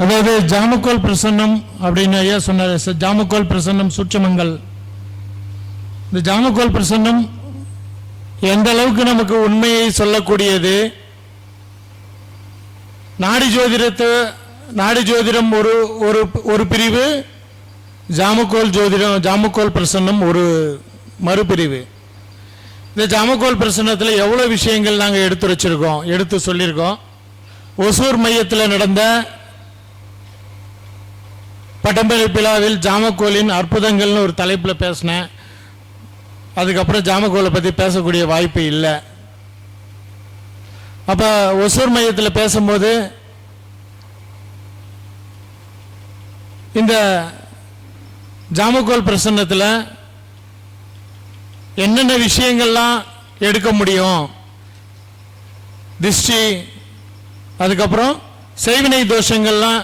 அதாவது ஜாமுக்கோல் பிரசன்னம் அப்படின்னு ஐயா சொன்னார். ச- ஜாமுக்கோல் பிரசன்னம் சூட்சமங்கள். இந்த ஜாமுக்கோல் பிரசன்னம் எந்த அளவுக்கு நமக்கு உண்மையை சொல்லக்கூடியது? நாடி ஜோதிடத்தை நாடி ஜோதிடம் ஒரு ஒரு ஒரு பிரிவு ஜாமுக்கோல் ஜோதிடம் ஜாமுக்கோல் பிரசன்னம் ஒரு மறுபிரிவு. இந்த ஜாமுக்கோல் பிரசன்னத்தில் எவ்வளோ விஷயங்கள் நாங்கள் எடுத்து வச்சுருக்கோம் எடுத்து சொல்லியிருக்கோம். ஒசூர் மையத்தில் நடந்த பட்டமளிப்பு விழாவில் ஜாமக்கோலின் அற்புதங்கள்னு ஒரு தலைப்பில் பேசினேன். அதுக்கப்புறம் ஜாமக்கோலை பற்றி பேசக்கூடிய வாய்ப்பு இல்லை. அப்போ ஒசூர் மையத்தில் பேசும்போது இந்த ஜாமக்கோல் பிரசன்னத்தில் என்னென்ன விஷயங்கள்லாம் எடுக்க முடியும்? திருஷ்டி அதுக்கப்புறம் செய்வினை தோஷங்கள்லாம்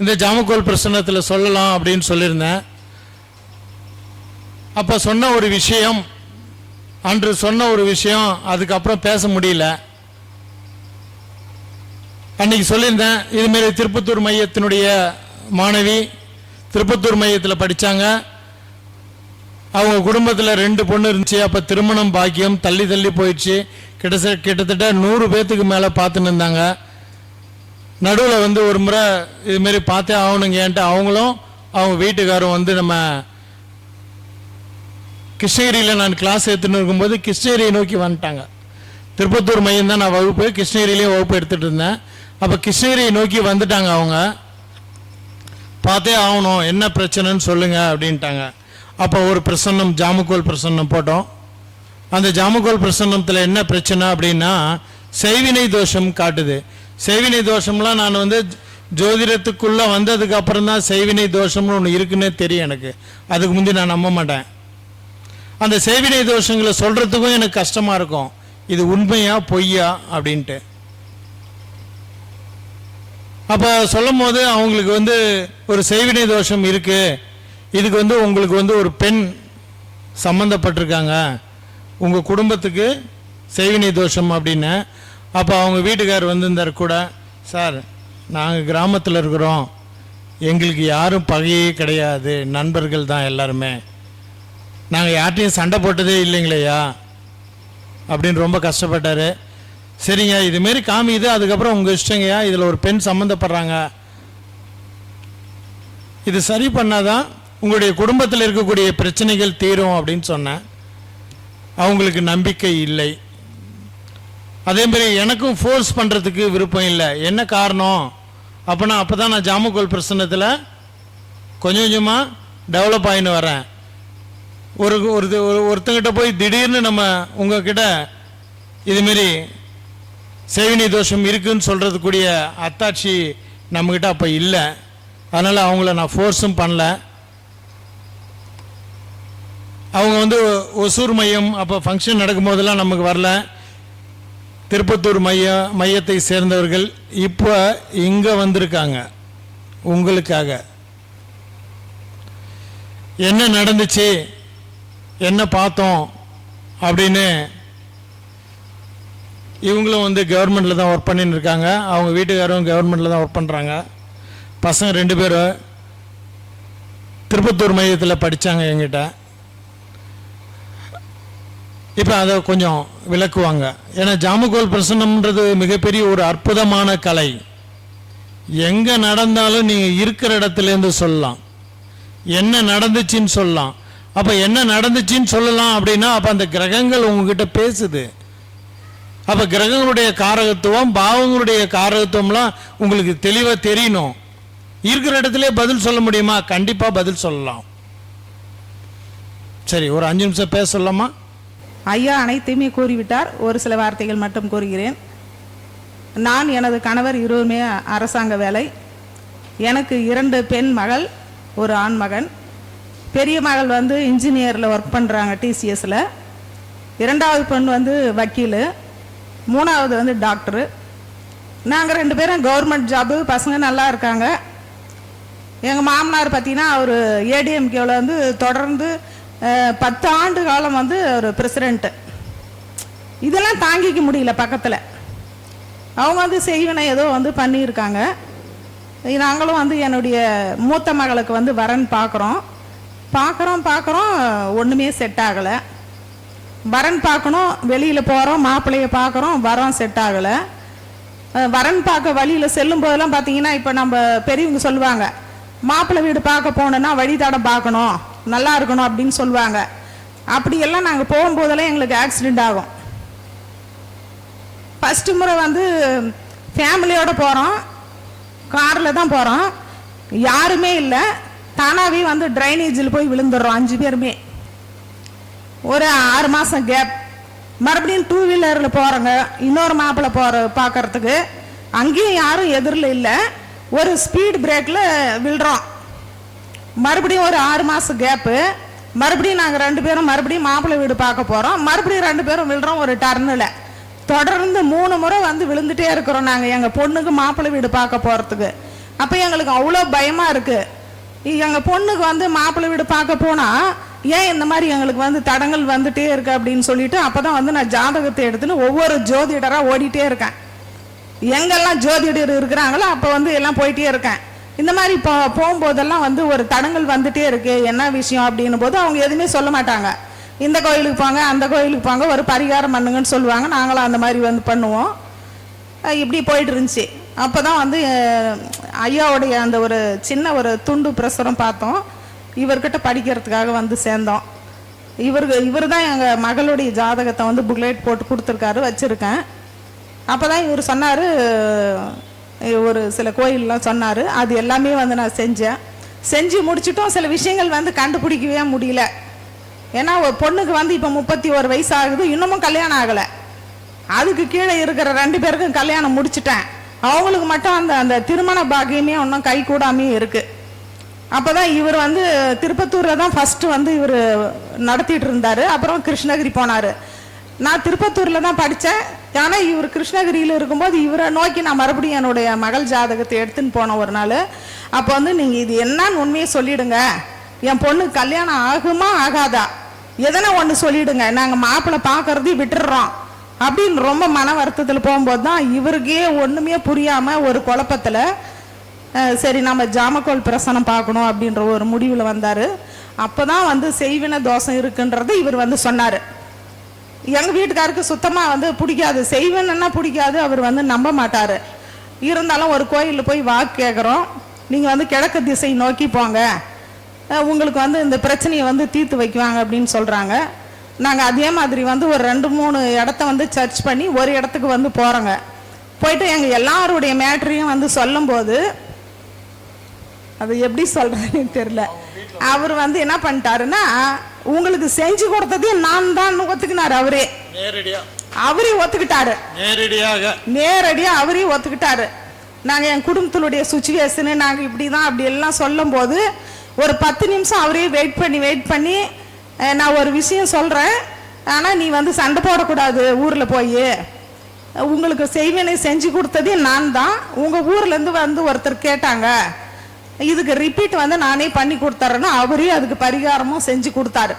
இந்த ஜாமக்கோல் பிரசன்னத்தில் சொல்லலாம் அப்படின்னு சொல்லியிருந்தேன். அப்போ சொன்ன ஒரு விஷயம் அன்று சொன்ன ஒரு விஷயம் அதுக்கப்புறம் பேச முடியல. அன்னைக்கு சொல்லியிருந்தேன் இதுமாரி திருப்பத்தூர் மையத்தினுடைய மாணவி திருப்பத்தூர் மையத்தில் படித்தாங்க அவங்க குடும்பத்தில் ரெண்டு பொண்ணு இருந்துச்சு அப்போ திருமணம் பாக்கியம் தள்ளி தள்ளி போயிடுச்சு. கிட்டத்தட்ட கிட்டத்தட்ட நூறு பேர்த்துக்கு மேலே பார்த்துன்னு இருந்தாங்க. நடுவில் வந்து ஒரு முறை இதுமாரி பார்த்தே ஆகணுங்கன்ட்டு அவங்களும் அவங்க வீட்டுக்காரும் வந்து நம்ம கிருஷ்ணகிரியில் நான் கிளாஸ் எடுத்துன்னு இருக்கும்போது கிருஷ்ணகிரியை நோக்கி வந்துட்டாங்க. திருப்பத்தூர் மையம் தான் நான் வகுப்பு கிருஷ்ணகிரியிலையும் வகுப்பு எடுத்துகிட்டு இருந்தேன். அப்போ கிருஷ்ணகிரியை நோக்கி வந்துட்டாங்க அவங்க. பார்த்தே ஆகணும் என்ன பிரச்சனைன்னு சொல்லுங்க அப்படின்ட்டாங்க. அப்போ ஒரு பிரசன்னம் ஜாமுக்கோல் பிரசன்னம் போட்டோம். அந்த ஜாமுக்கோல் பிரசன்னத்தில் என்ன பிரச்சனை அப்படின்னா செய்வினை தோஷம் காட்டுது. செய்வினை தோஷம்லாம் நான் வந்து ஜோதிடத்துக்குள்ளே வந்ததுக்கு அப்புறம் தான் செய்வினை தோஷம்னு ஒன்று இருக்குன்னே தெரியும் எனக்கு. அதுக்கு முந்தி நான் நம்ப மாட்டேன். அந்த செய்வினை தோஷங்களை சொல்கிறதுக்கும் எனக்கு கஷ்டமாக இருக்கும். இது உண்மையா பொய்யா அப்படின்ட்டு. அப்போ சொல்லும் போது அவங்களுக்கு வந்து ஒரு செய்வினை தோஷம் இருக்கு. இதுக்கு வந்து உங்களுக்கு வந்து ஒரு பெண் சம்மந்தப்பட்டிருக்காங்க உங்கள் குடும்பத்துக்கு செய்வினை தோஷம் அப்படின்னு அப்போ அவங்க வீட்டுக்கார் வந்திருந்தார் கூட சார் நாங்கள் கிராமத்தில் இருக்கிறோம். எங்களுக்கு யாரும் பகையே கிடையாது. நண்பர்கள் தான் எல்லாருமே. நாங்கள் யார்ட்டையும் சண்டை போட்டதே இல்லைங்களையா அப்படின்னு ரொம்ப கஷ்டப்பட்டார். சரிங்க இதுமாரி காமிக்குது அதுக்கப்புறம் உங்கள் இஷ்டங்கய்யா இதில் ஒரு பெண் சம்மந்தப்படுறாங்க. இது சரி பண்ணாதான் உங்களுடைய குடும்பத்தில் இருக்கக்கூடிய பிரச்சனைகள் தீரும். அப்படின்னு சொன்னேன். அவங்களுக்கு நம்பிக்கை இல்லை. அதே மாதிரி எனக்கும் ஃபோர்ஸ் பண்ணுறதுக்கு விருப்பம் இல்லை. என்ன காரணம்? அப்போனா அப்போ தான் நான் ஜாமுக்கோல் பிரச்சனத்தில் கொஞ்சம் கொஞ்சமாக டெவலப் ஆகின்னு வரேன். ஒரு ஒரு ஒருத்தங்கிட்ட போய் திடீர்னு நம்ம உங்ககிட்ட இதுமாரி சேவினி தோஷம் இருக்குன்னு சொல்கிறதுக்கூடிய அத்தாட்சி நம்மக்கிட்ட அப்போ இல்லை. அதனால் அவங்கள நான் ஃபோர்ஸும் பண்ணல. அவங்க வந்து ஒசூர் மையம் அப்போ ஃபங்க்ஷன் நடக்கும்போதெல்லாம் நமக்கு வரல. திருப்பத்தூர் மைய மையத்தை சேர்ந்தவர்கள் இப்போ இங்கே வந்திருக்காங்க. உங்களுக்காக. என்ன நடந்துச்சு? என்ன பார்த்தோம்? அப்படின்னு இவங்களும் வந்து கவர்மெண்ட்டில் தான் ஒர்க் பண்ணின்னு இருக்காங்க. அவங்க வீட்டுக்காரரும் கவர்மெண்ட்டில் தான் ஒர்க் பண்ணுறாங்க பசங்க ரெண்டு பேரும் திருப்பத்தூர் மையத்தில் படித்தாங்க எங்கிட்ட இப்போ அதை கொஞ்சம் விளக்குவாங்க. ஏன்னா ஜாமுகோல் பிரசனம்ன்றது மிகப்பெரிய ஒரு அற்புதமான கலை. எங்கே நடந்தாலும் நீங்கள் இருக்கிற இடத்துலேருந்து சொல்லலாம். என்ன நடந்துச்சுன்னு சொல்லலாம். அப்போ என்ன நடந்துச்சுன்னு சொல்லலாம் அப்படின்னா அப்போ அந்த கிரகங்கள் உங்ககிட்ட பேசுது. அப்போ கிரகங்களுடைய காரகத்துவம் பாவங்களுடைய காரகத்துவம்லாம் உங்களுக்கு தெளிவாக தெரியணும். இருக்கிற இடத்துல பதில் சொல்ல முடியுமா? கண்டிப்பாக பதில் சொல்லலாம். சரி ஒரு அஞ்சு நிமிஷம் பேச சொல்லலாமா ஐயா அனைத்தையுமே கூறிவிட்டார். ஒரு சில வார்த்தைகள் மட்டும் கூறுகிறேன். நான் எனது கணவர் இருவருமே அரசாங்க வேலை. எனக்கு இரண்டு பெண் மகள் ஒரு ஆண் மகன். பெரிய மகள் வந்து இன்ஜினியரில் ஒர்க் பண்ணுறாங்க டிசிஎஸில் இரண்டாவது பெண் வந்து வக்கீல். மூணாவது வந்து டாக்டரு நாங்கள் ரெண்டு பேரும் கவர்மெண்ட் ஜாபு பசங்க நல்லா இருக்காங்க. எங்கள் மாமனார் பார்த்தீங்கன்னா அவர் ஏடிஎம்கேவில் வந்து தொடர்ந்து பத்து ஆண்டு காலம் வந்து ஒரு பிரசிடெண்ட்டு இதெல்லாம் தாங்கிக்க முடியல பக்கத்தில். அவங்க வந்து செய்வினை ஏதோ வந்து பண்ணியிருக்காங்க. நாங்களும் வந்து என்னுடைய மூத்த மகளுக்கு வந்து வரன் பார்க்குறோம் பார்க்குறோம் பார்க்குறோம் ஒன்றுமே செட் ஆகலை. வரன் பார்க்கணும் வெளியில் போகிறோம் மாப்பிள்ளைய பார்க்குறோம் வரோம் செட் ஆகலை. வரன் பார்க்க வழியில் செல்லும் போதெல்லாம் பார்த்தீங்கன்னா இப்போ நம்ம பெரியவங்க சொல்லுவாங்க மாப்பிள்ளை வீடு பார்க்க போனோன்னா வழி தடம் பார்க்கணும் நல்லா இருக்கணும் அப்படின்னு சொல்லுவாங்க. அப்படியெல்லாம் நாங்கள் போகும்போதெல்லாம் எங்களுக்கு ஆக்சிடெண்ட் ஆகும். ஃபஸ்ட்டு முறை வந்து ஃபேமிலியோட போகிறோம் காரில் தான் போகிறோம் யாருமே இல்லை. தானாகவே வந்து ட்ரைனேஜில் போய் விழுந்துடுறோம் அஞ்சு பேருமே. ஒரு ஆறு மாதம் கேப் மறுபடியும் டூ வீலரில் போகிறோங்க இன்னொரு மாப்பிள்ளை போகிற பார்க்குறதுக்கு. அங்கேயும் யாரும் எதிரில் இல்லை. ஒரு ஸ்பீட் பிரேக்கில் விழுறோம். மறுபடியும் ஒரு ஆறு மாதம் கேப்பு மறுபடியும் நாங்கள் ரெண்டு பேரும் மறுபடியும் மாப்பிள்ளை வீடு பார்க்க போகிறோம் மறுபடியும் ரெண்டு பேரும் விழுறோம் ஒரு டர்னில் தொடர்ந்து மூணு முறை வந்து விழுந்துட்டே இருக்கிறோம் நாங்கள் எங்கள் பொண்ணுக்கு மாப்பிள்ளை வீடு பார்க்க போகிறதுக்கு அப்போ எங்களுக்கு அவ்வளோ பயமாக இருக்குது எங்கள் பொண்ணுக்கு வந்து மாப்பிள்ளை வீடு பார்க்க போனால் ஏன் இந்த மாதிரி எங்களுக்கு வந்து தடங்கள் வந்துட்டே இருக்கு அப்படின்னு சொல்லிட்டு அப்போ தான் வந்து நான் ஜாதகத்தை எடுத்துன்னு ஒவ்வொரு ஜோதிடராக ஓடிட்டே இருக்கேன். எங்கெல்லாம் ஜோதிடர் இருக்கிறாங்களோ அப்போ வந்து எல்லாம் போயிட்டே இருக்கேன். இந்த மாதிரி இப்போ போகும்போதெல்லாம் வந்து ஒரு தடங்கள் வந்துட்டே இருக்கு. என்ன விஷயம் அப்படின்னும் போது அவங்க எதுவுமே சொல்ல மாட்டாங்க. இந்த கோயிலுக்கு போங்க அந்த கோயிலுக்கு போங்க ஒரு பரிகாரம் பண்ணுங்கன்னு சொல்லுவாங்க. நாங்களும் அந்த மாதிரி வந்து பண்ணுவோம். இப்படி போயிட்டு இருந்துச்சு. அப்போ தான் வந்து ஐயாவுடைய அந்த ஒரு சின்ன ஒரு துண்டு பிரசுரம் பார்த்தோம். இவர்கிட்ட படிக்கிறதுக்காக வந்து சேர்ந்தோம். இவருக்கு இவர் தான் எங்கள் மகளுடைய ஜாதகத்தை வந்து புக்லெட் போட்டு கொடுத்துருக்காரு வச்சுருக்கேன். அப்போ தான் இவர் சொன்னார் ஒரு சில கோயிலெலாம் சொன்னார். அது எல்லாமே வந்து நான் செஞ்சேன். செஞ்சு முடிச்சுட்டும். சில விஷயங்கள் வந்து கண்டுபிடிக்கவே முடியல. ஏன்னா ஒரு பொண்ணுக்கு வந்து இப்போ முப்பத்தி ஒரு வயசு ஆகுது இன்னமும் கல்யாணம் ஆகலை. அதுக்கு கீழே இருக்கிற ரெண்டு பேருக்கும் கல்யாணம் முடிச்சிட்டேன். அவங்களுக்கு மட்டும் அந்த அந்த திருமண பாக்கியமே இன்னும் கை கூடாமே இருக்குது அப்போ தான் இவர் வந்து திருப்பத்தூரில் தான் ஃபஸ்ட்டு வந்து இவர் நடத்திட்டு இருந்தார். அப்புறம் கிருஷ்ணகிரி போனார். நான் திருப்பத்தூரில் தான் படித்தேன் ஆனால் இவர் கிருஷ்ணகிரியில் இருக்கும்போது இவரை நோக்கி நான் மறுபடியும் என்னுடைய மகள் ஜாதகத்தை எடுத்துன்னு போனேன் ஒரு நாள். அப்போ வந்து நீங்கள் இது என்னன்னு உண்மையை சொல்லிடுங்க. என் பொண்ணு கல்யாணம் ஆகுமா ஆகாதா? எதனா ஒன்று சொல்லிடுங்க. நாங்கள் மாப்பிள்ளை பார்க்கறதையும் விட்டுடுறோம். அப்படின்னு ரொம்ப மன வருத்தத்தில் போகும்போது தான் இவருக்கே ஒன்றுமே புரியாமல் ஒரு குழப்பத்தில் சரி நம்ம ஜாமக்கோல் பிரசனம் பார்க்கணும் அப்படின்ற ஒரு முடிவில் வந்தார். அப்போ தான் வந்து செய்வின தோஷம் இருக்குன்றது இவர் வந்து சொன்னார். எங்கள் வீட்டுக்காருக்கு சுத்தமாக வந்து பிடிக்காது. செய்வேன்னா பிடிக்காது. அவர் வந்து நம்ப மாட்டார். இருந்தாலும் ஒரு கோயிலில் போய் வாக்கு கேட்குறோம் நீங்கள் வந்து கிழக்கு திசை நோக்கி போங்க. உங்களுக்கு வந்து இந்த பிரச்சனையை வந்து தீர்த்து வைக்குவாங்க அப்படின்னு சொல்கிறாங்க நாங்கள் அதே மாதிரி வந்து ஒரு ரெண்டு மூணு இடத்த வந்து சர்ச் பண்ணி ஒரு இடத்துக்கு வந்து போகிறோங்க போயிட்டு எங்கள் எல்லாருடைய மேட்ரையும் வந்து சொல்லும்போது அது எப்படி சொல்கிறதுன்னு தெரியல. அவர் வந்து என்ன பண்ணிட்டாருன்னா உங்களுக்கு செஞ்சு கொடுத்ததையும் நான் தான் ஒத்துக்கினாரு அவரே. அவரே ஒத்துக்கிட்டாரு. நேரடியாக. நேரடியா அவரே ஒத்துக்கிட்டாரு. நாங்க என் குடும்பத்தினுடைய சுச்சுவேஷனு நாங்க இப்படிதான் அப்படி எல்லாம் சொல்லும்போது ஒரு பத்து நிமிஷம் அவரே வெயிட் பண்ணி வெயிட் பண்ணி நான் ஒரு விஷயம் சொல்றேன். ஆனா நீ வந்து சண்டை போடக்கூடாது ஊர்ல போய். உங்களுக்கு செய்வினை செஞ்சு கொடுத்ததே நான் தான். உங்க ஊர்ல இருந்து வந்து ஒருத்தர் கேட்டாங்க. இதுக்கு ரிப்பீட் வந்து நானே பண்ணி கொடுத்துறேன்னு அவரே அதுக்கு பரிகாரமும் செஞ்சு கொடுத்தாரு.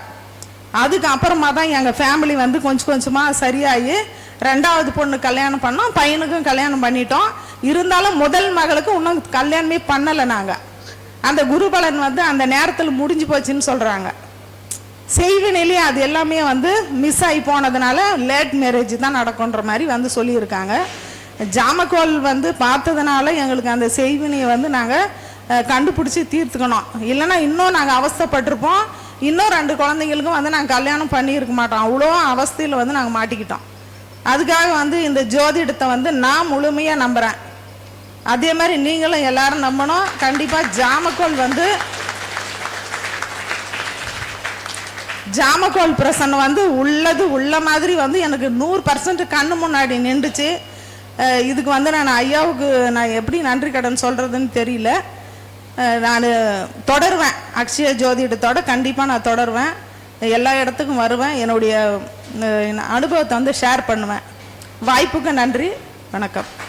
அதுக்கு அப்புறமா தான் எங்கள் ஃபேமிலி வந்து கொஞ்சம் கொஞ்சமாக சரியாகி ரெண்டாவது பொண்ணு கல்யாணம் பண்ணோம் பையனுக்கும் கல்யாணம் பண்ணிட்டோம். இருந்தாலும் முதல் மகளுக்கு இன்னும் கல்யாணமே பண்ணலை நாங்கள் அந்த குருபலன் வந்து அந்த நேரத்தில் முடிஞ்சு போச்சுன்னு சொல்கிறாங்க செய்வினிலே அது எல்லாமே வந்து மிஸ் ஆகி போனதுனால லேட் மேரேஜ் தான் நடக்குன்ற மாதிரி வந்து சொல்லியிருக்காங்க. ஜாமக்கோல் வந்து பார்த்ததுனால எங்களுக்கு அந்த செய்வினியை வந்து நாங்கள் கண்டுபிடிச்சி தீர்த்துக்கணும். இல்லைன்னா இன்னும் நாங்கள் அவஸ்தைப்பட்டிருப்போம். இன்னும் ரெண்டு குழந்தைங்களுக்கும் வந்து நாங்கள் கல்யாணம் பண்ணியிருக்க மாட்டோம். அவ்வளோ அவஸ்தையில் வந்து நாங்கள் மாட்டிக்கிட்டோம். அதுக்காக வந்து இந்த ஜோதிடத்தை வந்து நான் முழுமையாக நம்புகிறேன் அதே மாதிரி நீங்களும் எல்லாரும் நம்பணும். கண்டிப்பாக ஜாமக்கோல் வந்து ஜாமக்கோல் பிரசன்னம் வந்து உள்ளது உள்ள மாதிரி வந்து எனக்கு நூறு பர்சன்ட் கண்ணு முன்னாடி நின்றுச்சு. இதுக்கு வந்து நான் ஐயாவுக்கு நான் எப்படி நன்றி கடன் சொல்கிறதுன்னு தெரியல. நான் தொடருவேன். அக்ஷய ஜோதிடத்தோட கண்டிப்பாக நான் தொடருவேன். எல்லா இடத்துக்கும் வருவேன். என்னுடைய அனுபவத்தை வந்து ஷேர் பண்ணுவேன். வாய்ப்புக்கு நன்றி. வணக்கம்.